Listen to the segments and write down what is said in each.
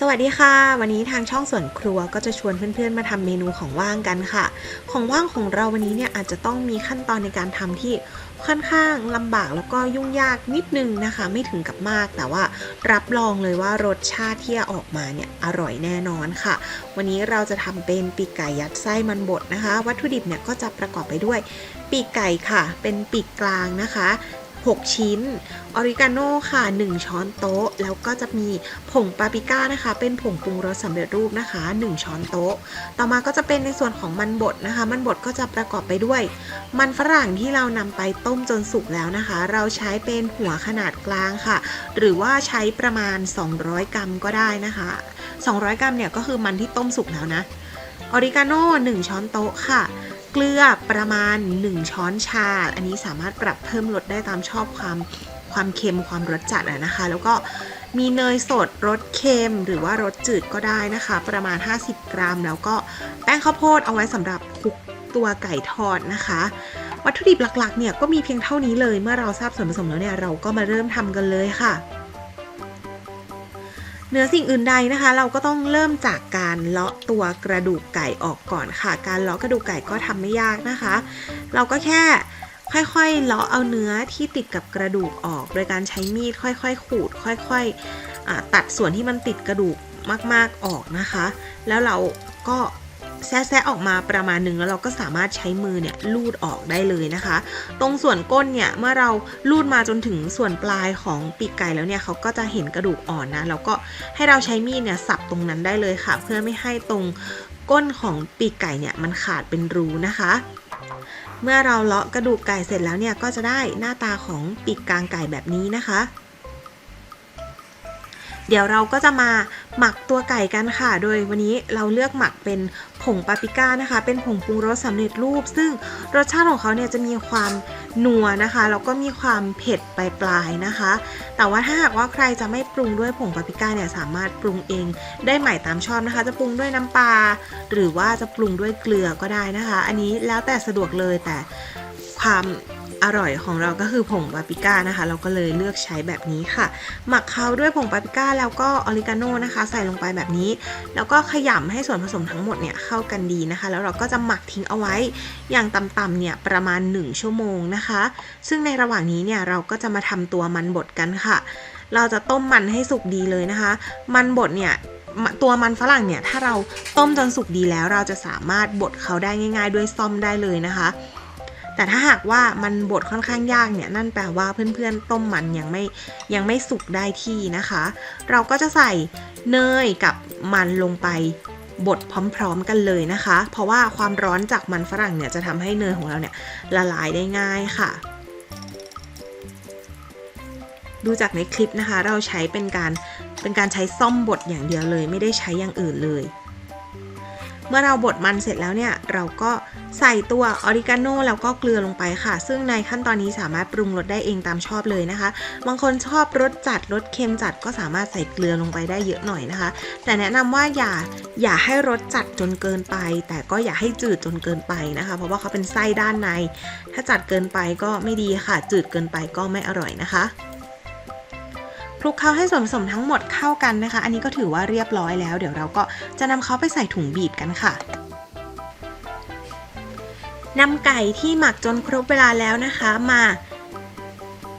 สวัสดีค่ะ วันนี้ทางช่องส่วนครัวก็จะชวนเพื่อนๆมาทำเมนูของว่างกันค่ะ ของว่างของเราวันนี้เนี่ยอาจจะต้องมีขั้นตอนในการทำที่ค่อนข้างลำบากแล้วก็ยุ่งยากนิดนึงนะคะ ไม่ถึงกับมากแต่ว่ารับรองเลยว่ารสชาติที่ออกมาเนี่ยอร่อยแน่นอนค่ะ วันนี้เราจะทำเป็นปีกไก่ยัดไส้มันบดนะคะ วัตถุดิบเนี่ยก็จะประกอบไปด้วยปีกไก่ค่ะ เป็นปีกกลางนะคะ 6 ชิ้น ออริกาโน่ค่ะ 1 ช้อนโต๊ะ แล้วก็จะมีผงปาปริก้านะคะ เป็นผงปรุงรสสำเร็จรูปนะคะ 1 ช้อนโต๊ะ ต่อมาก็จะเป็นในส่วนของมันบดนะคะ มันบดก็จะประกอบไปด้วย มันฝรั่งที่เรานำไปต้มจนสุกแล้วนะคะ เราใช้เป็นหัวขนาดกลางค่ะ หรือว่าใช้ประมาณ 200 กรัมก็ได้นะคะ 200 กรัมเนี่ยก็คือมันที่ต้มสุกแล้วนะ ออริกาโน่1ช้อนโต๊ะค่ะ เกลือประมาณ 1 ช้อนชา อันนี้สามารถปรับเพิ่มรสได้ตามชอบความความเค็มความรสจัดนะคะ แล้วก็มีเนยสดรสเค็มหรือว่ารสจืดก็ได้นะคะ ประมาณ 50 กรัม แล้วก็แป้งข้าวโพดเอาไว้สำหรับคลุกตัวไก่ทอดนะคะ วัตถุดิบหลักๆเนี่ยก็มีเพียงเท่านี้เลย เมื่อเราทราบส่วนผสมแล้วเนี่ยเราก็มาเริ่มทำกันเลยค่ะ นือสิ่งอื่นใดนะคะ เราก็ต้องเริ่มจากการเลาะตัวกระดูกไก่ออกก่อนค่ะ การเลาะกระดูกไก่ก็ทำไม่ยากนะคะ เราก็แค่ค่อยๆ เลาะเอาเนื้อที่ติดกับกระดูกออก โดยการใช้มีดค่อยๆ ขูด ค่อยๆตัดส่วนที่มันติดกระดูกมากๆออกนะคะ แล้วเราก็ แซะๆออกมาประมาณหนึ่งแล้วเราก็สามารถใช้มือเนี่ยลูดออกได้เลยนะคะ ตรงส่วนก้นเนี่ยเมื่อเราลูดมาจนถึงส่วนปลายของปีกไก่แล้วเนี่ยเขาก็จะเห็นกระดูกอ่อนนะแล้วก็ให้เราใช้มีดเนี่ยสับตรงนั้นได้เลยค่ะ เพื่อไม่ให้ตรงก้นของปีกไก่เนี่ยมันขาดเป็นรูนะคะเมื่อเราเลาะกระดูกไก่เสร็จแล้วเนี่ยก็จะได้หน้าตาของปีกกลางไก่แบบนี้นะคะ เดี๋ยวเราก็จะมา หมักตัวไก่กันค่ะ โดยวันนี้เราเลือกหมักเป็นผงปาปิก้านะคะ เป็นผงปรุงรสสำเร็จรูป ซึ่งรสชาติของเขาเนี่ยจะมีความนัวนะคะ แล้วก็มีความเผ็ดปลายๆนะคะ แต่ว่าถ้าหากว่าใครจะไม่ปรุงด้วยผงปาปิก้าเนี่ยสามารถปรุงเองได้ใหม่ตามชอบนะคะ จะปรุงด้วยน้ำปลาหรือว่าจะปรุงด้วยเกลือก็ได้นะคะ อันนี้แล้วแต่สะดวกเลยแต่ความ อร่อยของเราก็คือผงปาปริก้านะคะ เราก็เลยเลือกใช้แบบนี้ค่ะ หมักเขาด้วยผงปาปริก้าแล้วก็ออริกาโนนะคะ ใส่ลงไปแบบนี้ แล้วก็ขยำให้ส่วนผสมทั้งหมดเนี่ยเข้ากันดีนะคะ แล้วเราก็จะหมักทิ้งเอาไว้อย่างต่ำๆเนี่ยประมาณ 1 ชั่วโมงนะคะ ซึ่งในระหว่างนี้เนี่ยเราก็จะมาทำตัวมันบดกันค่ะ เราจะต้มมันให้สุกดีเลยนะคะ มันบดเนี่ยตัวมันฝรั่งเนี่ยถ้าเราต้มจนสุกดีแล้วเราจะสามารถบดเขาได้ง่าย ๆ ด้วยซ่อมได้เลยนะคะ แต่ถ้าหากว่ามันบดค่อนข้างยากเนี่ยนั่นแปลว่าเพื่อนๆต้มมันยังไม่ยังไม่สุกได้ที่นะคะ เราก็จะใส่เนยกับมันลงไปบดพร้อมๆกันเลยนะคะ เพราะว่าความร้อนจากมันฝรั่งเนี่ยจะทำให้เนยของเราเนี่ยละลายได้ง่ายค่ะ ดูจากในคลิปนะคะ เราใช้เป็นการเป็นการใช้ซ่อมบดอย่างเดียวเลย ไม่ได้ใช้อย่างอื่นเลย เมื่อเราบดมันเสร็จแล้วเนี่ย เราก็ใส่ตัวออริกาโนแล้วก็เกลือลงไปค่ะ ซึ่งในขั้นตอนนี้สามารถปรุงรสได้เองตามชอบเลยนะคะ บางคนชอบรสจัดรสเค็มจัดก็สามารถใส่เกลือลงไปได้เยอะหน่อยนะคะ แต่แนะนำว่าอย่าอย่าให้รสจัดจนเกินไป แต่ก็อย่าให้จืดจนเกินไปนะคะ เพราะว่าเขาเป็นไส้ด้านใน ถ้าจัดเกินไปก็ไม่ดีค่ะ จืดเกินไปก็ไม่อร่อยนะคะ ลุกเคล้าให้ส่วนผสมทั้งหมดเข้ากันนะคะ อันนี้ก็ถือว่าเรียบร้อยแล้ว เดี๋ยวเราก็จะนำเขาไปใส่ถุงบีบกันค่ะนำไก่ที่หมักจนครบเวลาแล้วนะคะมา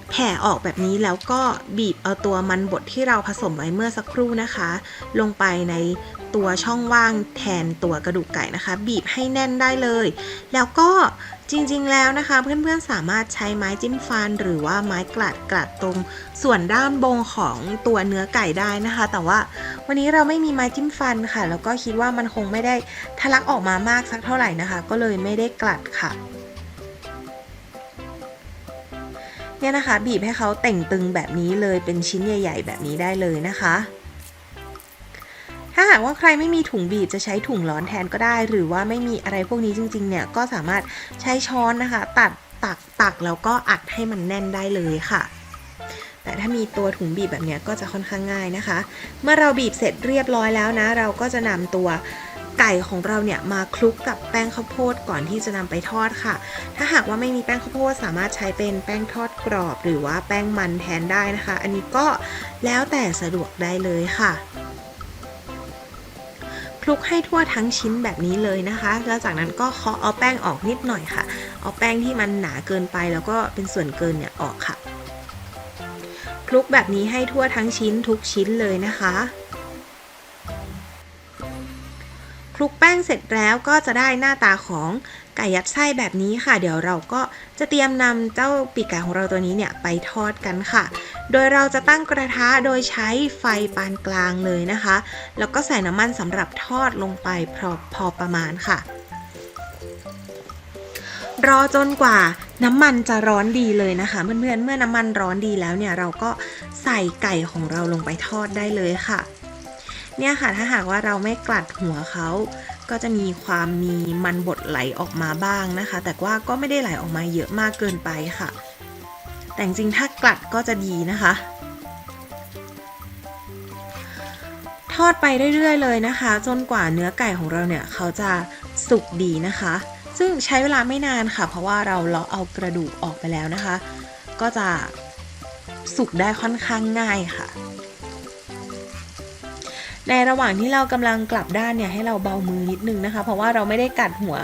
แผ่ออกแบบนี้แล้วก็บีบเอาตัวมันบดที่เราผสมไว้เมื่อสักครู่นะคะ ลงไปในตัวช่องว่างแทนตัวกระดูกไก่นะคะ บีบให้แน่นได้เลย แล้วก็ จริงๆแล้วนะคะ เพื่อนๆสามารถใช้ไม้จิ้มฟัน หรือว่าไม้กลัดกลัดตรง ส่วนด้านบนของตัวเนื้อไก่ได้นะคะ แต่ว่าวันนี้เราไม่มีไม้จิ้มฟันค่ะ แล้วก็คิดว่ามันคงไม่ได้ทะลักออกมามากสักเท่าไหร่นะคะ ก็เลยไม่ได้กลัดค่ะเนี่ยนะคะ บีบให้เขาเต่งตึงแบบนี้เลยเป็นชิ้นใหญ่ ๆ แบบนี้ได้เลยนะคะากว่าใครไม่มีถุงบีบจะใช้ถุงร้อนแทนก็ได้ หรือว่าไม่มีอะไรพวกนี้จริงๆเนี่ยก็สามารถใช้ช้อนนะคะ ตัดตักตักแล้วก็อัดให้มันแน่นได้เลยค่ะ แต่ถ้ามีตัวถุงบีบแบบเนี้ยก็จะค่อนข้างง่ายนะคะ เมื่อเราบีบเสร็จเรียบร้อยแล้วนะ เราก็จะนำตัวไก่ของเราเนี่ยมาคลุกกับแป้งข้าวโพดก่อนที่จะนำไปทอดค่ะ ถ้าหากว่าไม่มีแป้งข้าวโพดสามารถใช้เป็นแป้งทอดกรอบ หรือว่าแป้งมันแทนได้นะคะ อันนี้ก็แล้วแต่สะดวกได้เลยค่ะ ลุกให้ทั่วทั้งชิ้นแบบนี้เลยนะคะ แล้วจากนั้นก็เคาะเอาแป้งออกนิดหน่อยค่ะ เอาแป้งที่มันหนาเกินไปแล้วก็เป็นส่วนเกินเนี่ยออกค่ะคลุกแบบนี้ให้ทั่วทั้งชิ้นทุกชิ้นเลยนะคะ คลุกแป้งเสร็จแล้วก็จะได้หน้าตาของไก่ยัดไส้แบบนี้ค่ะ เดี๋ยวเราก็จะเตรียมนำเจ้าปีกไก่ของเราตัวนี้เนี่ยไปทอดกันค่ะ โดยเราจะตั้งกระทะโดยใช้ไฟปานกลางเลยนะคะ แล้วก็ใส่น้ำมันสำหรับทอดลงไปพอพอประมาณค่ะรอจนกว่าน้ำมันจะร้อนดีเลยนะคะเพื่อนๆเมื่อน้ำมันร้อนดีแล้วเนี่ยเราก็ใส่ไก่ของเราลงไปทอดได้เลยค่ะ เนี่ยค่ะถ้าหากว่าเราไม่กลัดหัวเขาก็จะมีความมีมันบดไหลออกมาบ้างนะคะ แต่ว่าก็ไม่ได้ไหลออกมาเยอะมากเกินไปค่ะ แต่จริงๆถ้ากลัดก็จะดีนะคะ ทอดไปเรื่อยๆเลยนะคะ จนกว่าเนื้อไก่ของเราเนี่ยเขาจะสุกดีนะคะ ซึ่งใช้เวลาไม่นานค่ะ เพราะว่าเราเลาะเอากระดูกออกไปแล้วนะคะ ก็จะสุกได้ค่อนข้างง่ายค่ะ ในระหว่างที่เรากำลังกลับด้านเนี่ยให้เราเบามือนิดนึงนะคะ เพราะว่าเราไม่ได้กัดหัว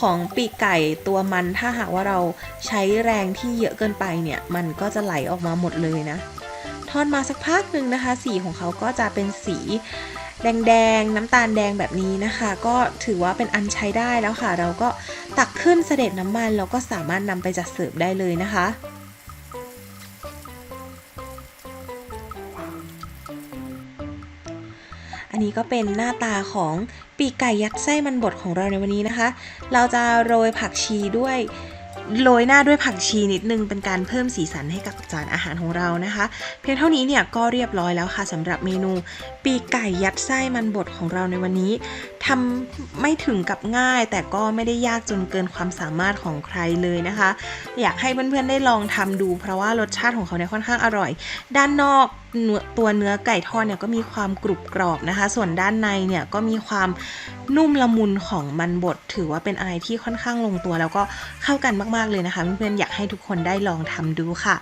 ของปีกไก่ตัวมัน ถ้าหากว่าเราใช้แรงที่เยอะเกินไปเนี่ยมันก็จะไหลออกมาหมดเลยนะทอดมาสักพักหนึ่งนะคะ สีของเขาก็จะเป็นสีแดงๆ น้ำตาลแดงแบบนี้นะคะ ก็ถือว่าเป็นอันใช้ได้แล้วค่ะ เราก็ตักขึ้นเสด็จน้ำมันแล้วก็สามารถนำไปจัดเสิร์ฟได้เลยนะคะ อันนี้ก็เป็นหน้าตาของปีกไก่ยัดไส้มันบดของเราในวันนี้นะคะ เราจะโรยผักชีด้วยโรยหน้าด้วยผักชีนิดนึงเป็นการเพิ่มสีสันให้กับจานอาหารของเรานะคะ เพียงเท่านี้เนี่ยก็เรียบร้อยแล้วค่ะสำหรับเมนู ปีกไก่ยัดไส้มันบดของเราในวันนี้ทำไม่ถึงกับง่าย แต่ก็ไม่ได้ยากจนเกินความสามารถของใครเลยนะคะ อยากให้เพื่อนๆได้ลองทำดู เพราะว่ารสชาติของเขาเนี่ยค่อนข้างอร่อย ด้านนอกเนื้อตัวเนื้อไก่ทอดเนี่ยก็มีความกรุบกรอบนะคะ ส่วนด้านในเนี่ยก็มีความนุ่มละมุนของมันบด ถือว่าเป็นอะไรที่ค่อนข้างลงตัว แล้วก็เข้ากันมากๆเลยนะคะเพื่อนๆอยากให้ทุกคนได้ลองทำดูค่ะ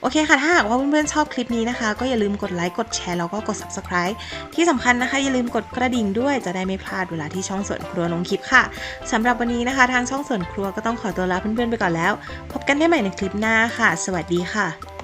โอเคค่ะ ถ้าหากว่าเพื่อนๆชอบคลิปนี้นะคะ ก็อย่าลืมกดไลค์กดแชร์แล้วก็กด subscribe ที่สำคัญนะคะอย่าลืมกดกระดิ่งด้วยจะได้ไม่พลาดาดเวลาที่ช่องสวนครัวลงคลิปค่ะสำหรับวันนี้นะคะ ทางช่องสวนครัวก็ต้องขอตัวลาเพื่อนๆไปก่อนแล้ว พบกันได้ใหม่ในคลิปหน้าค่ะ สวัสดีค่ะ